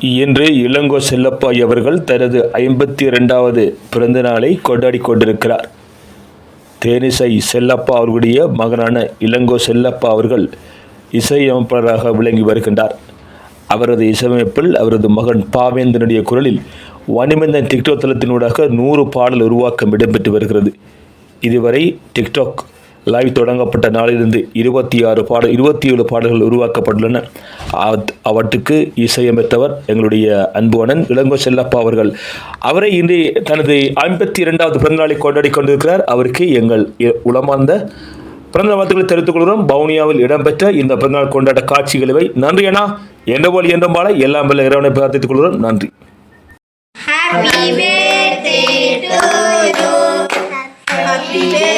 இன்று இளங்கோ செல்லப்பாய் அவர்கள் தனது ஐம்பத்தி இரண்டாவது பிறந்த நாளை கொண்டாடி கொண்டிருக்கிறார். தேனிசை செல்லப்பா அவர்களுடைய மகனான இளங்கோ செல்லப்பா அவர்கள் இசையமைப்பாளராக விளங்கி வருகின்றார். அவரது இசையமைப்பில் அவரது மகன் பாவேந்தனுடைய குரலில் வணிமந்தன் டிக்டாக் தளத்தினூடாக நூறு பாடல் உருவாக்கம் இடம்பெற்று வருகிறது. இதுவரை டிக்டாக் லைவ் தொடங்கப்பட்ட நாளிலிருந்து இருபத்தி ஆறு பாடல் இருபத்தி ஏழு பாடல்கள் உருவாக்கப்பட்டுள்ளன. அவத்- அவற்றுக்கு இசையமைத்தவர் எங்களுடைய அன்புவனன் இளங்கோ செல்லப்பா அவர்கள். அவரை இன்று தனது ஐம்பத்தி இரண்டாவது பிறந்தநாளை கொண்டாடி கொண்டிருக்கிறார். அவருக்கு எங்கள் இ- உளமார்ந்த பிறந்த வாழ்த்துக்களை தெரிவித்துக் கொள்கிறோம். பவுனியாவில் இடம்பெற்ற இந்த பிறந்தநாள் கொண்டாட்ட காட்சிகளை நன்றி அண்ணா. என்ற போல் என்றும் பால எல்லாம் வல்ல இறைவனை பிரார்த்தித்துக் கொள்கிறோம். நன்றி. Happy birthday to you. Happy birthday.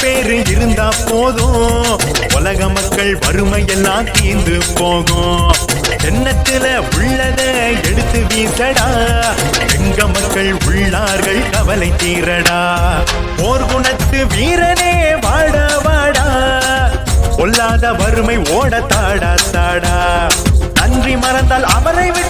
பேரு இருந்தா போதும். உலக மக்கள் வறுமை எல்லாம் தீர்ந்து போகும். எண்ணத்துல உள்ளத எடுத்து வீசடா. எங்க மக்கள் உள்ளார்கள் கவலை தீரடா. போர் குணத்து வீரனே வாட வாடா. பொல்லாத வறுமை ஓட தாடா தாடா. நன்றி மறந்தால் அவரை விட்டு